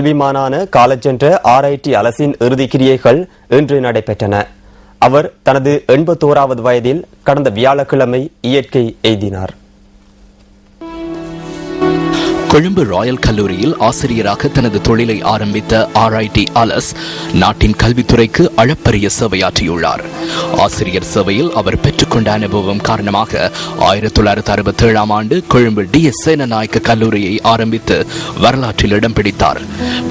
கல்விமானான காலச்சென்ற RIT அலசின் இறுதிக்கிரியைகள் இன்று நடைபெற்றன. அவர் தனது எண்பத்தோராவது வயதில் கடந்த வியாழக்கிழமை இயற்கை எய்தினார் கொழும்பு ராயல் கல்லூரியில் ஆசிரியராக தனது தொழிலை ஆரம்பித்த ஆர்ஐடி அலஸ் நாட்டின் கல்வித்துறைக்கு அளப்பரிய சேவையாற்றியுள்ளார். ஆசிரியர் சேவையில் அவர் பெற்றுக்கொண்ட அனுபவம் காரணமாக ஆயிரத்தி தொள்ளாயிரத்தி அறுபத்தி ஏழாம் ஆண்டு கொழும்பு டி எஸ் சேனநாயக்க கல்லூரியை ஆரம்பித்து வரலாற்றில் இடம் பிடித்தார்.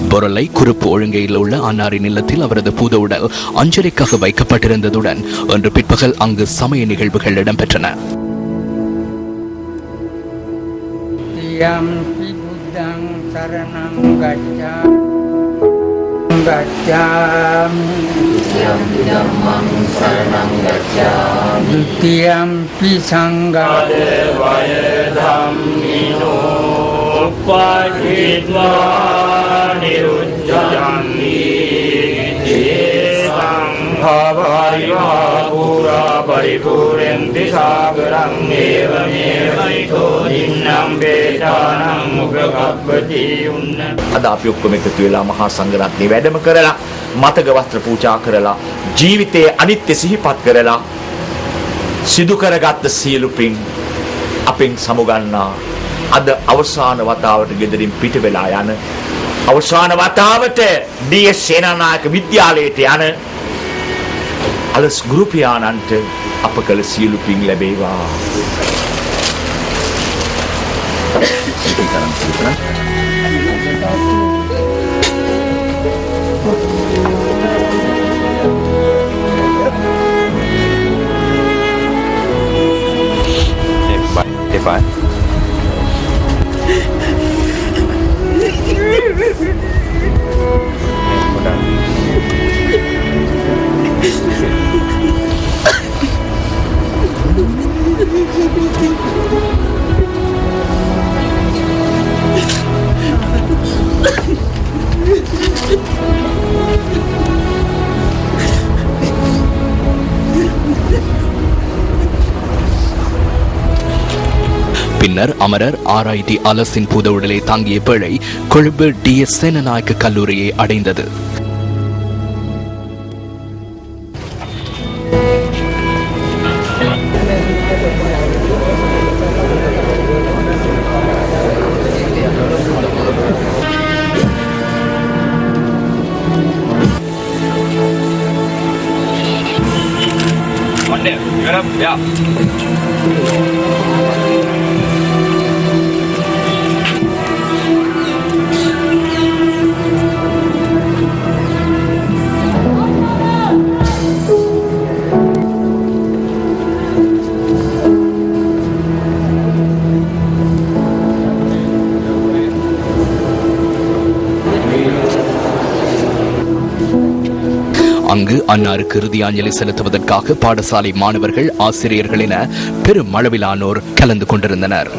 பொருளை குறுப்பு ஒழுங்கையில் உள்ள அன்னாரின் இல்லத்தில் அவரது பூத உடல் அஞ்சலிக்காக வைக்கப்பட்டிருந்ததுடன் இன்று பிற்பகல் அங்கு சமய நிகழ்வுகள் இடம்பெற்றன. බුද්ධං සරණං ගච්ඡාමි ගච්ඡාමි ධම්මං සරණං ගච්ඡාමි ဒ ුතියම්පි සංඝාය ධම්මිනෝ උපපටිත්වා නිරුද්ධං සංභවයිවා පුරා පරිපූරෙන්ති සාගරං ඒවමේවයිතෝ නින්නම් වේදානං මුගගබ්බති උන්න අද අපි ඔක්කොම එකතු වෙලා මහා සංඝරත්නය වැඩම කරලා මතක වස්ත්‍ර පූජා කරලා ජීවිතයේ අනිත්‍ය සිහිපත් කරලා සිදු කරගත්ත සියලු පින් අපෙන් සමුගන්නා අද අවසාන වතාවට ගෙදරින් පිට වෙලා යන අවසාන වතාවට ඩීඑස් සේනානායක විද්‍යාලයට යන අලස් ගුරු පියාණන්ට අප කළ සියලු පින් ලැබේවා Depan. பின்னர் அமரர் ஆர்ஐடி அலசின் பூத உடலை தாங்கிய பிழை கொழும்பு டி எஸ் சேனநாயக்க கல்லூரியை அடைந்தது. Yeah. அங்கு அன்னாருக்கு இறுதியாஞ்சலி செலுத்துவதற்காக பாடசாலை மாணவர்கள் ஆசிரியர்கள் என பெரும் அளவிலானோர் கலந்து கொண்டிருந்தனர்.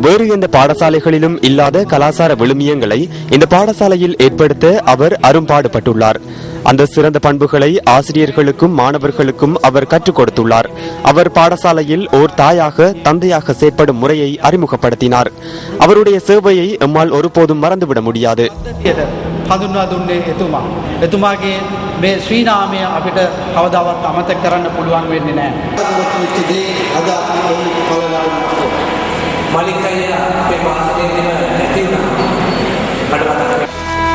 வேறு எந்த பாடசாலைகளிலும் இல்லாத கலாசார விழுமியங்களை இந்த பாடசாலையில் ஏற்படுத்த அவர் அரும்பாடுபட்டுள்ளார். அந்த சிறந்த பண்புகளை ஆசிரியர்களுக்கும் மாணவர்களுக்கும் அவர் கற்றுக் கொடுத்துள்ளார் அவர் பாடசாலையில் ஓர் தாயாக தந்தையாக செயற்படும் முறையை அறிமுகப்படுத்தினார் அவருடைய சேவையை எம்மால் ஒருபோதும் மறந்துவிட முடியாது විදියට හඳුන්වා දුන්නේ එතුමා. එතුමාගේ මේ ශ්‍රීනාමය අපිට කවදාවත් අමතක කරන්න පුළුවන් වෙන්නේ නැහැ.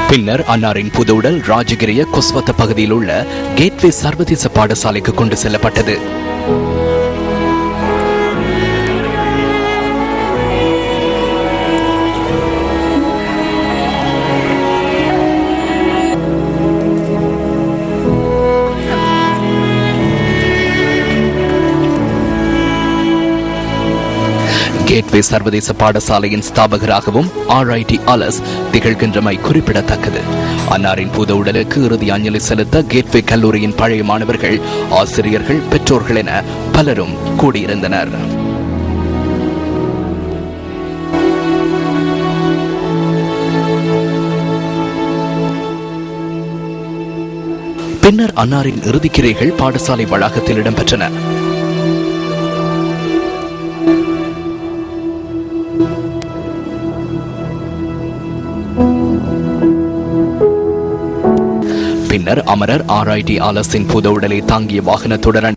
பின்னர் அன்னாரின் புது உடல் ராஜகிரிய கொஸ்வத்த பகுதியில் உள்ள கேட்வே சர்வதேச பாடசாலைக்கு கொண்டு செல்லப்பட்டது. கேட்வே சர்வதேச பாடசாலையின் ஸ்தாபகராகவும் ஆர்ஐடி அலஸ் திகழ்கின்றமை குறிப்பிடத்தக்கது. அன்னாரின் பூத உடலுக்கு இறுதி அஞ்சலி செலுத்த கேட்வே கல்லூரியின் பழைய மாணவர்கள் ஆசிரியர்கள் பெற்றோர்கள் என பலரும் கூடியிருந்தனர். பின்னர் அன்னாரின் இறுதிக்கிரைகள் பாடசாலை வளாகத்தில் இடம்பெற்றன. பின்னர் அமரர் ஆர்ஐடி ஆலஸின் புத உடலை தாங்கிய வாகனத்துடன்